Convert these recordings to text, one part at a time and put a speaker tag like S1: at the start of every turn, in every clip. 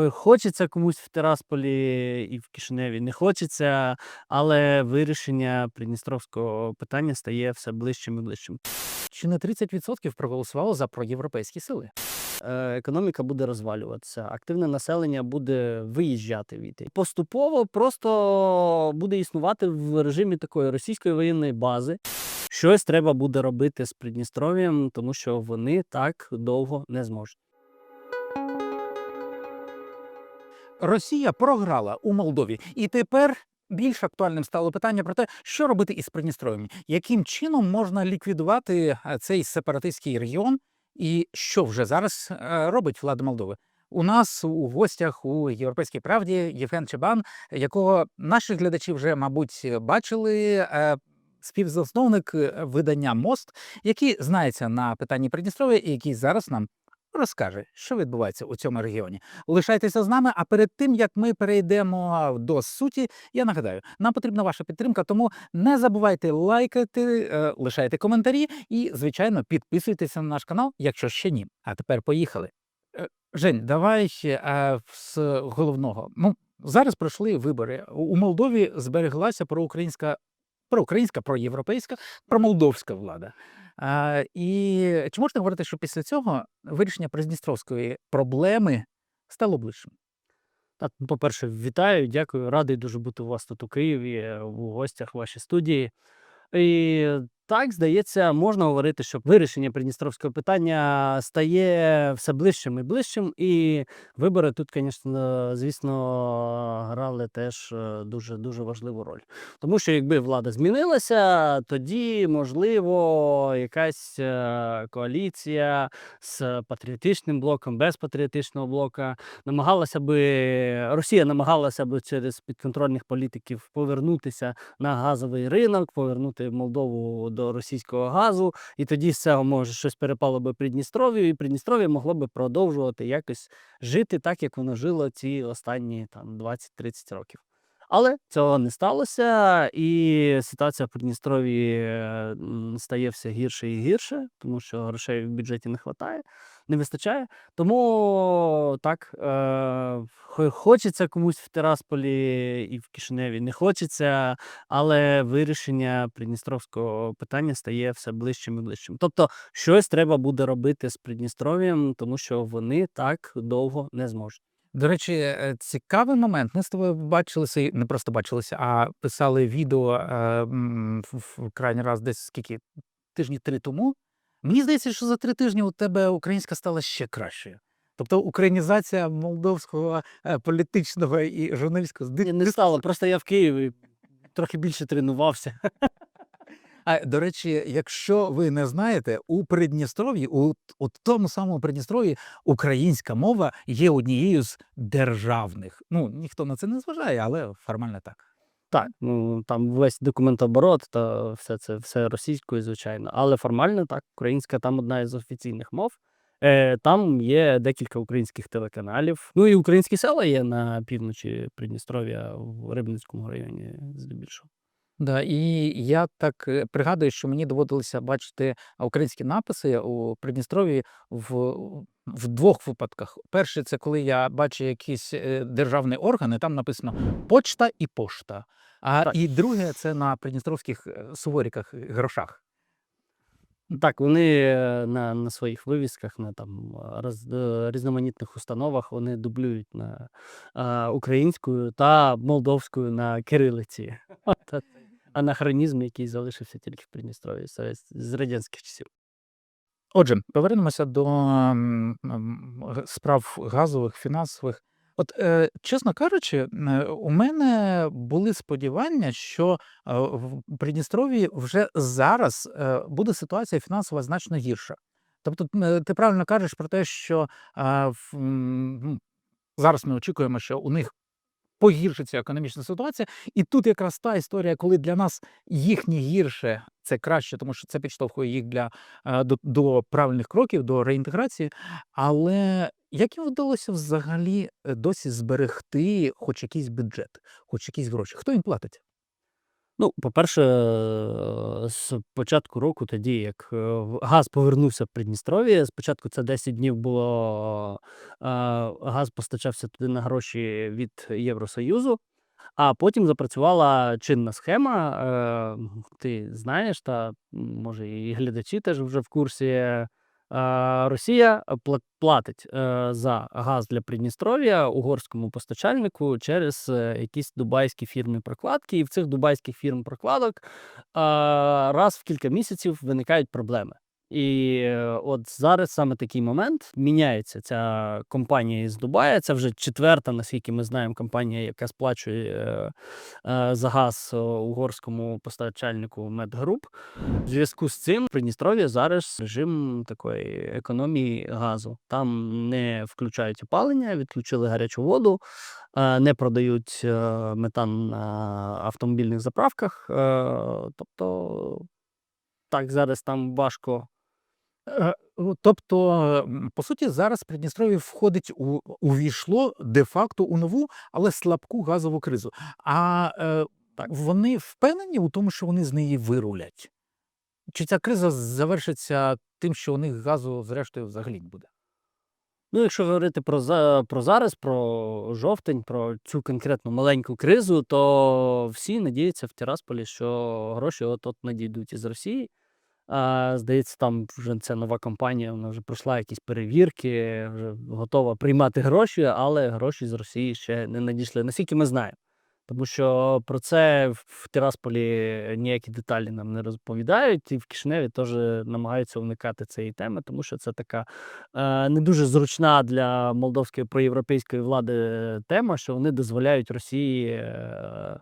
S1: хо- хочеться комусь в Тирасполі і в Кишиневі, не хочеться, але вирішення придністровського питання стає все ближчим і ближчим.
S2: Чи не 30% проголосувало за проєвропейські сили?
S1: Е, Економіка буде розвалюватися, активне населення буде виїжджати від поступово просто буде існувати в режимі такої російської воєнної бази. Щось треба буде робити з Придністров'ям, тому що вони так довго не зможуть.
S2: Росія програла у Молдові, і тепер більш актуальним стало питання про те, що робити із Придністров'ям, яким чином можна ліквідувати е, цей сепаратистський регіон, і що вже зараз е, робить влада Молдови. У нас у гостях у Європейській правді Євген Чебан, якого наші глядачі вже, мабуть, бачили. е, Співзасновник видання Мост, який знається на питанні Придністров'я і який зараз нам розкаже, що відбувається у цьому регіоні. Лишайтеся з нами. А перед тим як ми перейдемо до суті, я нагадаю, нам потрібна ваша підтримка, тому не забувайте лайкати, е, лишайте коментарі і, звичайно, підписуйтеся на наш канал, якщо ще ні. А тепер поїхали. Е, Жень, давай е, з головного. Ну зараз пройшли вибори. У Молдові збереглася проукраїнська, проукраїнська, проєвропейська, промолдовська влада. І чи можна говорити, що після цього вирішення Придністровської проблеми стало ближчим?
S1: Так, ну, по-перше, вітаю, дякую, радий дуже бути у вас тут у Києві, у гостях в вашій студії. І так, здається, можна говорити, що вирішення придністровського питання стає все ближчим і ближчим. І вибори тут, звісно, звісно, грали теж е, дуже дуже важливу роль. Тому що якби влада змінилася, тоді можливо якась е, коаліція з патріотичним блоком, без патріотичного блока намагалася би Росія намагалася би через підконтрольних політиків повернутися на газовий ринок, повернути Молдову до російського газу, і тоді з цього може щось перепало би Придністров'ю, і Придністров'я могло би продовжувати якось жити так, як воно жило ці останні там 20-30 років. Але цього не сталося, і ситуація в Придністров'ї е, стає все гірше і гірше, тому що грошей в бюджеті не вистачає, не вистачає. Тому так, е, хочеться комусь в Тирасполі і в Кишиневі, не хочеться, але вирішення придністровського питання стає все ближчим і ближчим. Тобто, щось треба буде робити з Придністров'ям, тому що вони так довго не зможуть.
S2: До речі, е, цікавий момент. Ми з тобою бачилися, не просто бачилися, а писали відео е, в крайній раз десь скільки тижні три тому. Мені здається, що за три тижні у тебе українська стала ще кращою. Тобто українізація молдовського е, політичного і журналістського
S1: Ні, не стало, просто я в Києві трохи більше тренувався.
S2: А до речі, якщо ви не знаєте, у Придністров'ї, у, у тому самому Придністров'ї українська мова є однією з державних. Ну ніхто на це не зважає, але формально так.
S1: Так, ну там весь документооборот та все це все російською, звичайно. Але формально так, українська там одна із офіційних мов. Е, там є декілька українських телеканалів. Ну і українські села є на півночі Придністров'я в Рибницькому районі, здебільшого.
S2: Да, і я так е, пригадую, що мені доводилося бачити українські написи у Придністров'ї в, в двох випадках. Перший це коли я бачу якісь е, державні органи, там написано почта і пошта. А
S1: Так.
S2: і друге це на придністровських е, суворіках грошах.
S1: Так, вони е, на, на своїх вивісках, на там роз, е, різноманітних установах вони дублюють на е, українською та молдовською на кирилиці. Та Анахронізм, який залишився тільки в Придністров'ї з, радянських часів.
S2: Отже, повернемося до справ газових, фінансових. От, е, чесно кажучи, е, у мене були сподівання, що е, в Придністров'ї вже зараз буде ситуація фінансова значно гірша. Тобто, ти правильно кажеш про те, що ну, зараз ми очікуємо, що у них погіршиться економічна ситуація, і тут якраз та історія, коли для нас їхнє гірше це краще, тому що це підштовхує їх для е, до, до правильних кроків, до реінтеграції. Але як їм вдалося взагалі е, досі зберегти хоч якийсь бюджет, хоч якісь гроші? Хто їм платить?
S1: Ну, по-перше, е, з початку року, тоді як е, газ повернувся в Придністров'я, спочатку це 10 днів було е, газ постачався туди на гроші від Євросоюзу, а потім запрацювала чинна схема. е, Ти знаєш, та може і глядачі теж вже в курсі. Е, Росія платить е, за газ для Придністров'я угорському постачальнику через е, якісь дубайські фірми прокладки. І в цих дубайських фірм прокладок раз в кілька місяців виникають проблеми. І е, от зараз саме такий момент міняється ця компанія із Дубая. Це вже четверта, наскільки ми знаємо, компанія, яка сплачує е, е, за газ е, угорському постачальнику Медгруп. В зв'язку з цим в Придністров'я зараз режим такої економії газу. Там не включають опалення, відключили гарячу воду, е, не продають метан на автомобільних заправках. Тобто, так зараз там важко.
S2: Е, ну, Тобто, по суті, зараз Придністров'я входить у увійшло де-факто у нову, але слабку газову кризу. А е,
S1: Так.
S2: вони впевнені у тому, що вони з неї вирулять? Чи ця криза завершиться тим, що у них газу, зрештою, взагалі не буде?
S1: Ну, якщо говорити про, за, про зараз, про жовтень, про цю конкретну маленьку кризу, то всі надіються в Тірасполі, що гроші от-от надійдуть із Росії. Здається, там вже ця нова компанія, вона вже пройшла якісь перевірки, вже готова приймати гроші, але гроші з Росії ще не надійшли. Наскільки ми знаємо. Тому що про це в Тирасполі ніякі деталі нам не розповідають, і в Кишиневі теж намагаються уникати цієї теми, тому що це така е, не дуже зручна для молдовської проєвропейської влади тема, що вони дозволяють Росії е,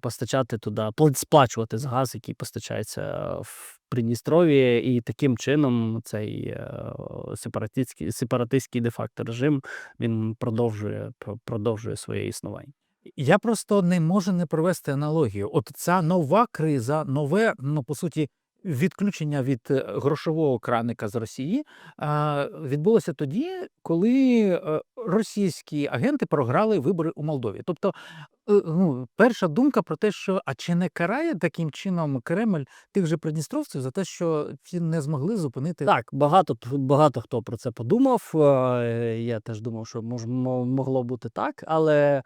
S1: постачати туди, пла- сплачувати за газ, який постачається в Придністров'ї, і таким чином цей е, сепаратистський, сепаратистський де-факто режим він продовжує, продовжує своє існування.
S2: Я просто не можу не провести аналогію. От ця нова криза, нове, ну по суті, відключення від е, грошового краника з Росії відбулося тоді, коли е, російські агенти програли вибори у Молдові. Тобто, ну, перша думка про те, що а чи не карає таким чином Кремль тих же придністровців за те, що ці не змогли зупинити
S1: Так, багато багато хто про це подумав. е, Я теж думав, що мож, мо- могло бути так. Але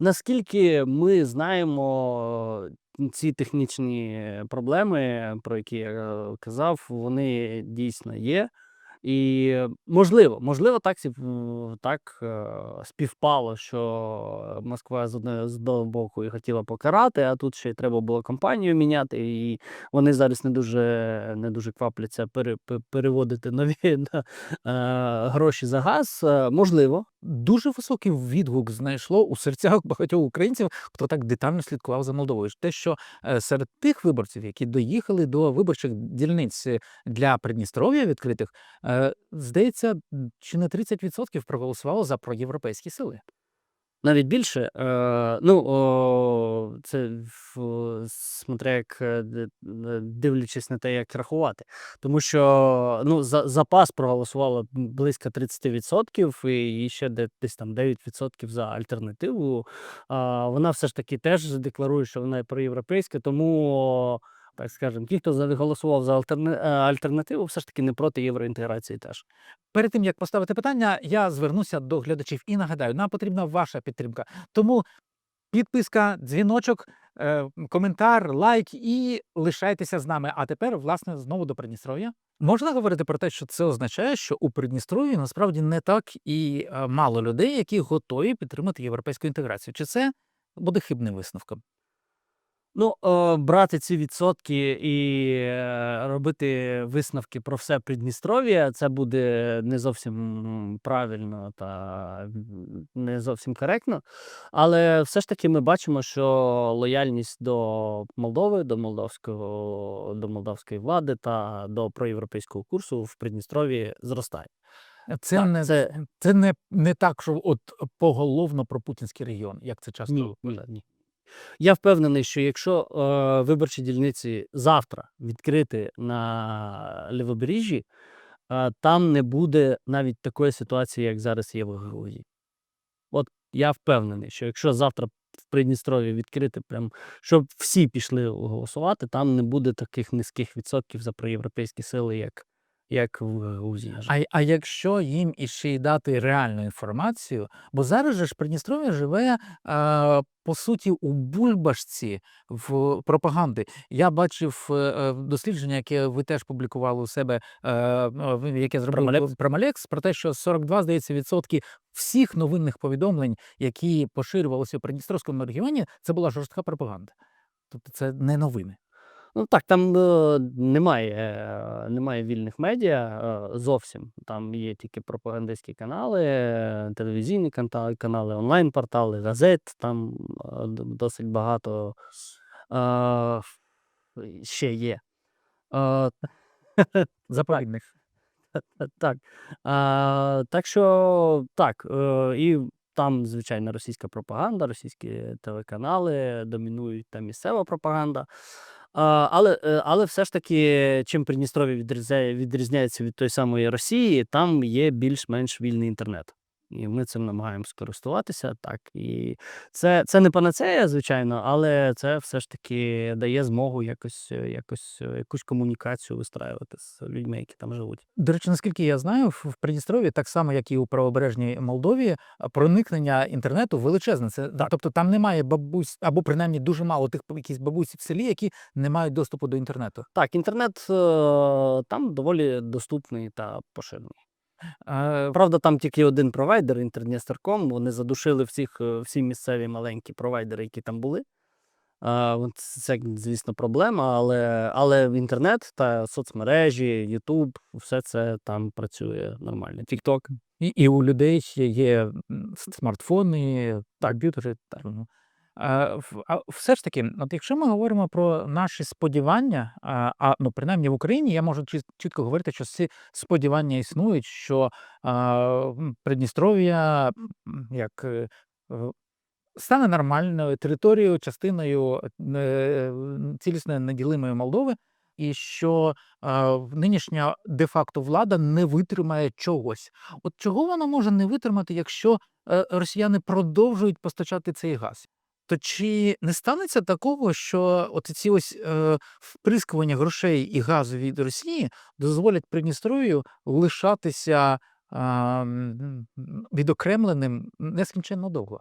S1: наскільки ми знаємо, е, ці технічні проблеми, про які я е, казав, вони дійсно є. І е, можливо, можливо, так, так е, співпало, що Москва з одного з боку і хотіла покарати, а тут ще й треба було компанію міняти, і вони зараз не дуже, не дуже квапляться пере, переводити нові на, е, гроші за газ. Можливо,
S2: Дуже високий відгук знайшло у серцях багатьох українців, хто так детально слідкував за Молдовою. Те, що е, серед тих виборців, які доїхали до виборчих дільниць е, для Придністров'я відкритих, е, здається, чи не 30% проголосувало за проєвропейські сили.
S1: Навіть більше. Е, ну, це в, смотря як е, е, дивлячись на те, як рахувати. Тому що ну, за, проголосувало близько 30%, і, ще де- десь там 9% за альтернативу. Вона все ж таки теж декларує, що вона є проєвропейська, тому. Так скажемо, ті, хто голосував за е, альтернативу, все ж таки не проти євроінтеграції теж.
S2: Перед тим як поставити питання, я звернуся до глядачів і нагадаю, нам потрібна ваша підтримка. Тому підписка, дзвіночок, е, коментар, лайк і лишайтеся з нами. А тепер, власне, знову до Придністров'я. Можна говорити про те, що це означає, що у Придністров'ї насправді не так і е, мало людей, які готові підтримати європейську інтеграцію. Чи це буде хибним висновком?
S1: Ну, е, брати ці відсотки і е, робити висновки про все Придністров'я, це буде не зовсім правильно та не зовсім коректно. Але все ж таки ми бачимо, що лояльність до Молдови, до молдовського, до молдавської влади та до проєвропейського курсу в Придністров'ї зростає.
S2: Це
S1: Так,
S2: не
S1: це-
S2: це не, не так, що от поголовно про путінський регіон, як це часто
S1: ні, ні. Я впевнений, що якщо е, виборчі дільниці завтра відкрити на лівобережжі, е, там не буде навіть такої ситуації, як зараз є в Грузії. От я впевнений, що якщо завтра в Придністров'ї відкрити, прям, щоб всі пішли голосувати. Там не буде таких низьких відсотків за проєвропейські сили, як, як в Грузії.
S2: А, а якщо їм іще й дати реальну інформацію, бо зараз же ж Придністров'я живе е, по суті у бульбашці в пропаганди. Я бачив е, е, дослідження, яке ви теж публікували у себе, е, е, яке зробив
S1: Промалекс?
S2: Промалекс, про те, що 42, здається, відсотки всіх новинних повідомлень, які поширювалися у Придністровському регіоні, це була жорстка пропаганда. Тобто це не новини.
S1: Ну так, там е, немає, е, немає вільних медіа е, зовсім. Там є тільки пропагандистські канали, е, телевізійні канта- канали, онлайн-портали, газет. Там е, д- досить багато е, ще є. Е,
S2: Заповідних.
S1: так. А, так що так. Е, і там, звичайно, російська пропаганда, російські телеканали, домінують там місцева пропаганда. Але, е, але все ж таки, чим Придністров'я відрізняє, відрізняється від тої самої Росії, там є більш-менш вільний інтернет. І ми цим намагаємося скористуватися. Так. І це, це не панацея, звичайно, але це все ж таки дає змогу якось, е, якось е, якусь комунікацію вистраювати з людьми, які там живуть.
S2: До речі, наскільки я знаю, в Придністров'ї, так само як і у правобережній Молдові, проникнення інтернету величезне. Це
S1: Так.
S2: тобто там немає бабусь, або принаймні дуже мало тих якісь бабусь в селі, які не мають доступу до інтернету.
S1: Так, інтернет е, там доволі доступний та поширений. Правда, там тільки один провайдер Інтернестерком. Вони задушили всіх, е, всі місцеві маленькі провайдери, які там були. Це, звісно, проблема, але, але інтернет та соцмережі, Ютуб, все це там працює нормально. TikTok.
S2: І, і у людей є смартфони, комп'ютери. Так. Ну. А, все ж таки, от якщо ми говоримо про наші сподівання, а, а ну принаймні в Україні я можу чітко говорити, що ці сподівання існують, що а, Придністров'я як е, стане нормальною територією, частиною е, цілісної неділимої Молдови, і що а, нинішня де-факто влада не витримає чогось. От чого вона може не витримати, якщо е, росіяни продовжують постачати цей газ? То чи не станеться такого, що от ці ось е, вприскування грошей і газу від Росії дозволять Придністров'ю лишатися м, відокремленим нескінченно довго?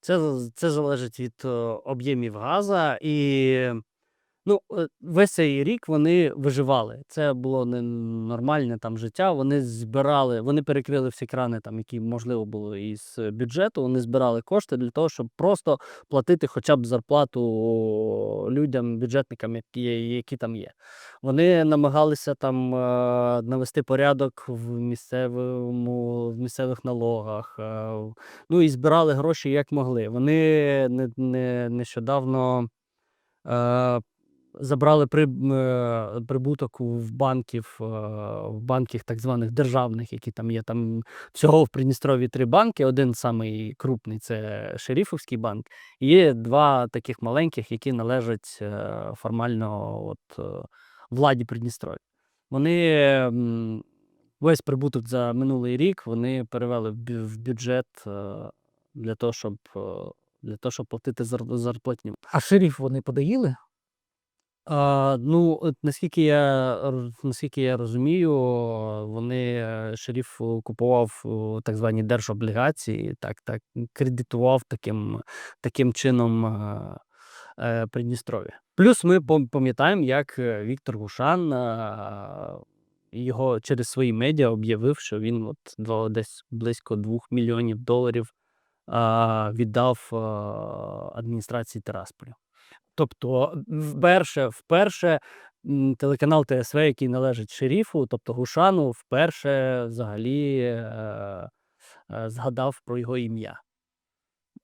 S1: Це, це залежить від е, об'ємів газа. І ну, е, весь цей рік вони виживали. Це було не нормальне там життя. Вони збирали, вони перекрили всі крани, там, які можливо було із бюджету. Вони збирали кошти для того, щоб просто платити хоча б зарплату людям, бюджетникам, які, які там є. Вони намагалися там е, навести порядок в місцевому, в місцевих налогах. е, ну і збирали гроші як могли. Вони не, не, нещодавно е, забрали при, е, прибуток в банків, е, в банків так званих державних, які там є. Там всього в Придністрові три банки. Один самий крупний це Шеріфовський банк. І є два таких маленьких, які належать е, формально от, владі Придністров'я. Вони весь прибуток за минулий рік вони перевели в бюджет для того, щоб, для того, щоб платити зар- зарплатню.
S2: А шериф вони подоїли?
S1: А, ну, от наскільки я, наскільки я розумію, вони е, шериф е, купував так звані держоблігації, так, так, кредитував таким, таким чином е, е, Придністров'я. Плюс ми пам- пам'ятаємо, як е, Віктор Гушан е, його через свої медіа об'явив, що він от два- десь близько 2 мільйонів доларів а, віддав е, адміністрації Тирасполя.
S2: Тобто
S1: Вперше, вперше телеканал ТСВ, який належить шерифу, тобто Гушану, вперше взагалі е, е, згадав про його ім'я.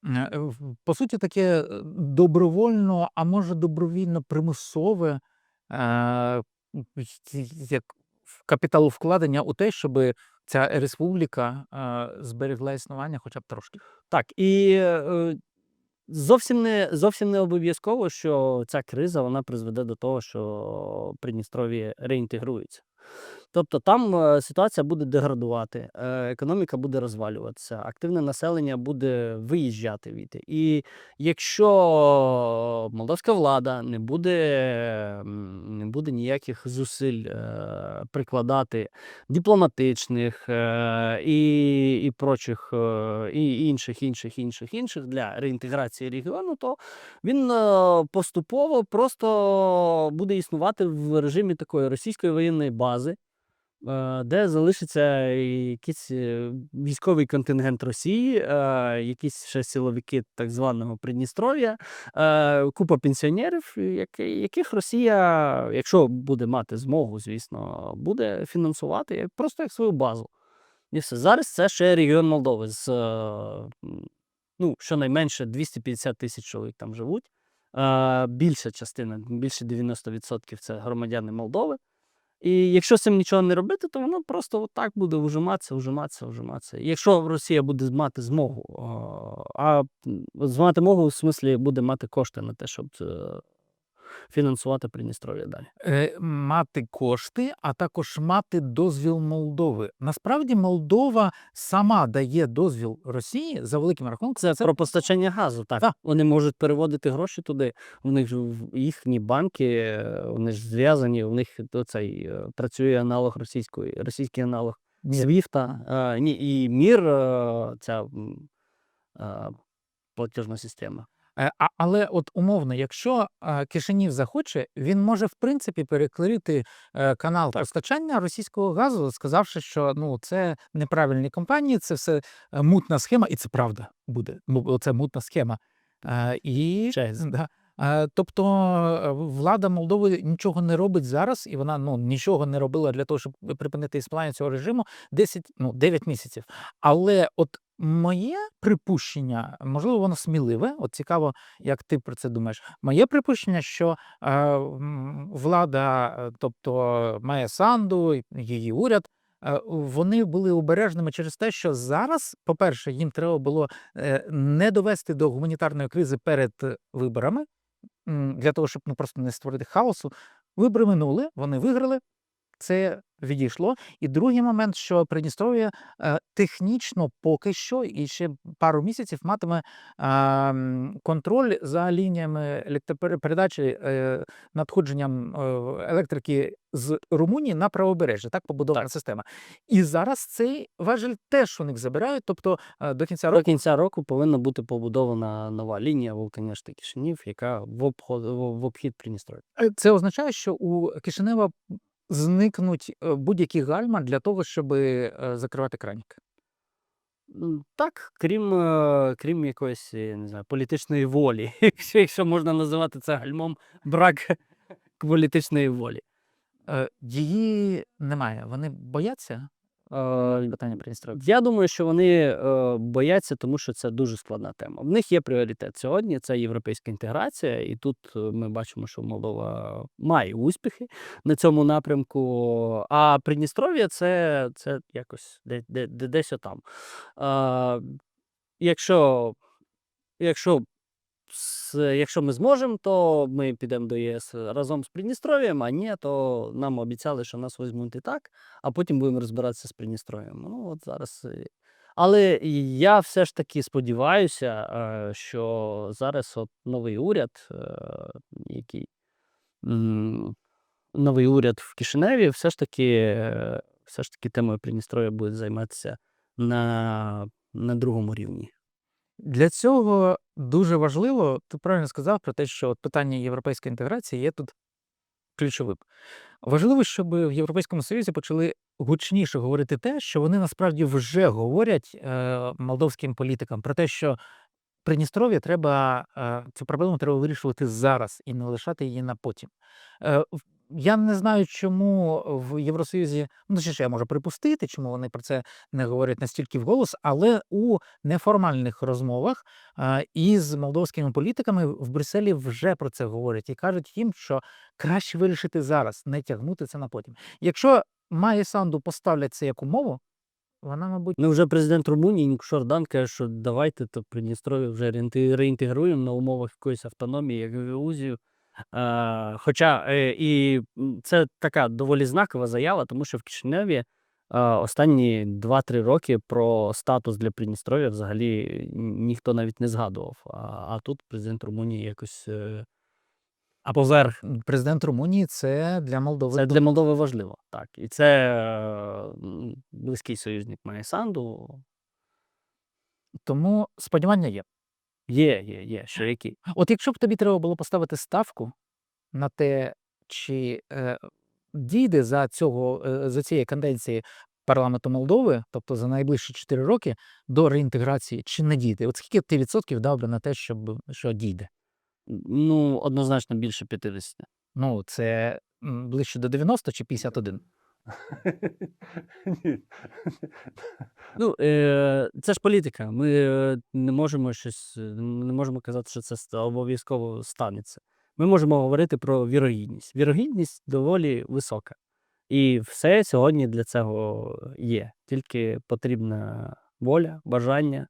S2: Е, По суті, таке е, добровольно, а може добровільно примусове е, як капіталовкладення у те, щоб ця республіка е, зберегла існування хоча б трошки.
S1: Так, і е, зовсім не, зовсім не обов'язково, що ця криза вона призведе до того, що Придністров'я реінтегрується. Тобто там е, ситуація буде деградувати, е, економіка буде розвалюватися, активне населення буде виїжджати від. І якщо молдовська влада не буде, не буде ніяких зусиль е, прикладати дипломатичних і, і прочих, і інших, інших, інших, інших для реінтеграції регіону, то він поступово просто буде існувати в режимі такої російської воєнної бази, е, де залишиться якийсь е, військовий контингент Росії, е, якісь ще силовики так званого Придністров'я, купа пенсіонерів, яких Росія, якщо буде мати змогу, звісно, буде фінансувати просто як свою базу. І все. Зараз це ще регіон Молдови з ну, щонайменше 250 тисяч чоловік там живуть. Більша частина, більше 90% це громадяни Молдови. І якщо з цим нічого не робити, то воно просто отак буде ужиматися, вжиматися. ужиматися. Якщо Росія буде мати змогу, а мати змогу, в смислі буде мати кошти на те, щоб фінансувати Придністров'я далі.
S2: Е, мати кошти, а також мати дозвіл Молдови. Насправді Молдова сама дає дозвіл Росії за великим рахунком.
S1: Це, про постачання газу. Так.
S2: Так.
S1: Вони можуть переводити гроші туди. У них їхні банки, е, вони ж зв'язані, у них цей е, працює аналог російської, російський аналог. Е, ні, і мір, ця платіжна система.
S2: Е, А, але от умовно, якщо е, Кишинів захоче, він може в принципі перекрити е, канал
S1: Так.
S2: постачання російського газу, сказавши, що ну це неправильні компанії, це все мутна схема, і це правда буде. Це мутна схема. І да. Тобто влада Молдови нічого не робить зараз, і вона ну нічого не робила для того, щоб припинити існування цього режиму 10, ну 9 місяців. Але от моє припущення, можливо, воно сміливе. От цікаво, як ти про це думаєш. Моє припущення, що е, влада, е, тобто Майя Санду, її уряд. е, Вони були обережними через те, що зараз, по-перше, їм треба було е, не довести до гуманітарної кризи перед виборами, для того, щоб ну, просто не створити хаосу. Вибори минули, вони виграли, це відійшло. І другий момент, що Придністров'я е, технічно поки що і ще пару місяців матиме контроль за лініями електропередачі е, надходженням е, електрики з Румунії на правобережжя. Так побудована
S1: Так.
S2: система. І зараз цей важель теж у них забирають. Тобто до кінця
S1: До
S2: року
S1: кінця року повинна бути побудована нова лінія Волканешти Кишинів, яка в обход в обхід Придністров'я.
S2: Це означає, що у Кишинева зникнуть е, будь-які гальма для того, щоб закривати кранік.
S1: М, Так, крім, е, крім якоїсь, я не знаю, політичної волі, якщо, якщо можна називати це гальмом, брак політичної волі.
S2: Е, Її немає. Вони бояться питання Придністров'я.
S1: Я думаю, що вони е, бояться, тому що це дуже складна тема. В них є пріоритет сьогодні. Це європейська інтеграція, і тут е, ми бачимо, що Молдова має успіхи на цьому напрямку. А Придністров'я це, це якось де, де, де, десь отам. Е, якщо, якщо, якщо ми зможемо, то ми підемо до ЄС разом з Придністров'ям, а ні, то нам обіцяли, що нас візьмуть і так а потім будемо розбиратися з Придністров'ям. Ну, от зараз. Але я все ж таки сподіваюся, що зараз от новий уряд, е, який новий уряд в Кишиневі, все ж таки, е, все ж таки темою Придністров'я буде займатися на, на другому рівні.
S2: Для цього дуже важливо, ти правильно сказав про те, що от питання європейської інтеграції є тут ключовим. Важливо, щоб в Європейському Союзі почали гучніше говорити те, що вони насправді вже говорять е, молдовським політикам про те, що Придністров'я треба е, цю проблему треба вирішувати зараз і не лишати її на потім. Е, я не знаю, чому в Євросоюзі, ну точніше, я можу припустити, чому вони про це не говорять настільки вголос, але у неформальних розмовах із молдовськими політиками в Брюсселі вже про це говорять і кажуть їм, що краще вирішити зараз, не тягнути це на потім. Якщо Майя Санду поставлять це як умову, вона, мабуть,
S1: Ну, вже президент Румунії Нікшор Дан каже, що давайте то Придністров'я вже реінтегруємо на умовах якоїсь автономії, як Грузію. Е, хоча е, і це така доволі знакова заява, тому що в Кишиневі е, останні 2-3 роки про статус для Придністров'я взагалі ніхто навіть не згадував. А, тут президент Румунії якось е,
S2: А поверх президент Румунії це для Молдови.
S1: це для Молдови важливо. Так. І це близький союзник має Санду.
S2: Тому сподівання є.
S1: Є, є, є, що які.
S2: От якщо б тобі треба було поставити ставку на те, чи е, дійде за цього е, за цієї канденції парламенту Молдови, тобто за найближчі 4 роки до реінтеграції, чи не дійде? От скільки ти відсотків дав би на те, щоб що дійде?
S1: Ну, однозначно більше 50.
S2: Ну, це м, ближче до 90 чи 51?
S1: Ну, е, це ж політика. Ми е, не можемо щось, е, не можемо казати, що це обов'язково станеться. Ми можемо говорити про вірогідність. Вірогідність доволі висока. І все сьогодні для цього є. Тільки потрібна воля, бажання,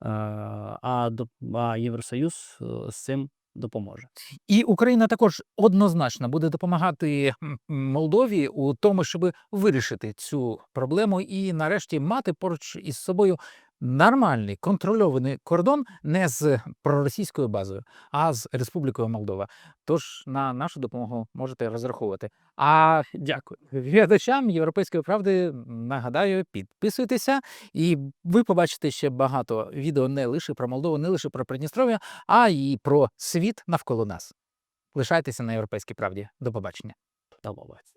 S1: а, Євросоюз з цим допоможе.
S2: І Україна також однозначно буде допомагати Молдові у тому, щоб вирішити цю проблему і нарешті мати поруч із собою нормальний контрольований кордон не з проросійською базою, а з Республікою Молдова. Тож на нашу допомогу можете розраховувати. А
S1: Дякую.
S2: глядачам Європейської правди нагадаю, підписуйтеся, і ви побачите ще багато відео не лише про Молдову, не лише про Придністров'я, а й про світ навколо нас. Лишайтеся на європейській правді. До побачення.
S1: До побачення.